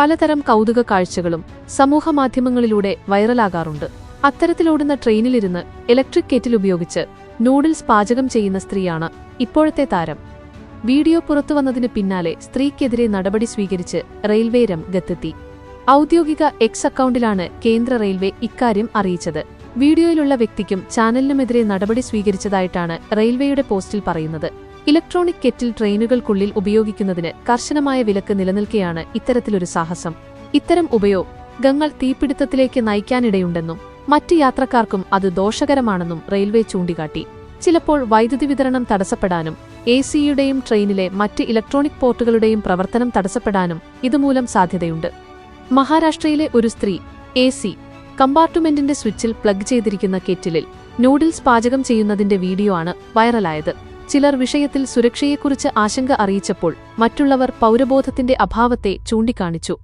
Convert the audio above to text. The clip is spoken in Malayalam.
പലതരം കൗതുക കാഴ്ചകളും സമൂഹമാധ്യമങ്ങളിലൂടെ വൈറലാകാറുണ്ട്. അത്തരത്തിലോടുന്ന ട്രെയിനിലിരുന്ന് ഇലക്ട്രിക് കെറ്റിൽ ഉപയോഗിച്ച് നൂഡിൽസ് പാചകം ചെയ്യുന്ന സ്ത്രീയാണ് ഇപ്പോഴത്തെ താരം. വീഡിയോ പുറത്തുവന്നതിന് പിന്നാലെ സ്ത്രീക്കെതിരെ നടപടി സ്വീകരിച്ച് റെയിൽവേ രംഗത്തെത്തി ഔദ്യോഗിക എക്സ് അക്കൗണ്ടിലാണ് കേന്ദ്ര റെയിൽവേ ഇക്കാര്യം അറിയിച്ചത്. വീഡിയോയിലുള്ള വ്യക്തിക്കും ചാനലിനുമെതിരെ നടപടി സ്വീകരിച്ചതായിട്ടാണ് റെയിൽവേയുടെ പോസ്റ്റിൽ പറയുന്നത്. ഇലക്ട്രോണിക് കെറ്റിൽ ട്രെയിനുകൾക്കുള്ളിൽ ഉപയോഗിക്കുന്നതിന് കർശനമായ വിലക്ക് നിലനിൽക്കെയാണ് ഇത്തരത്തിലൊരു സാഹസം. ഇത്തരം ഉപയോഗങ്ങൾ തീപിടുത്തത്തിലേക്ക് നയിക്കാനിടയുണ്ടെന്നും മറ്റ് യാത്രക്കാർക്കും അത് ദോഷകരമാണെന്നും റെയിൽവേ ചൂണ്ടിക്കാട്ടി. ചിലപ്പോൾ വൈദ്യുതി വിതരണം തടസ്സപ്പെടാനും എ സിയുടെയും ട്രെയിനിലെ മറ്റ് ഇലക്ട്രോണിക് പോർട്ടുകളുടെയും പ്രവർത്തനം തടസ്സപ്പെടാനും ഇതുമൂലം സാധ്യതയുണ്ട്. മഹാരാഷ്ട്രയിലെ ഒരു സ്ത്രീ എ സി കമ്പാർട്ട്മെന്റിന്റെ സ്വിച്ചിൽ പ്ലഗ് ചെയ്തിരിക്കുന്ന കെറ്റിലിൽ നൂഡിൽസ് പാചകം ചെയ്യുന്നതിന്റെ വീഡിയോ ആണ് വൈറലായത്. ചിലർ വിഷയത്തിൽ സുരക്ഷയെക്കുറിച്ച് ആശങ്ക അറിയിച്ചപ്പോൾ മറ്റുള്ളവർ പൗരബോധത്തിന്റെ അഭാവത്തെ ചൂണ്ടിക്കാണിച്ചു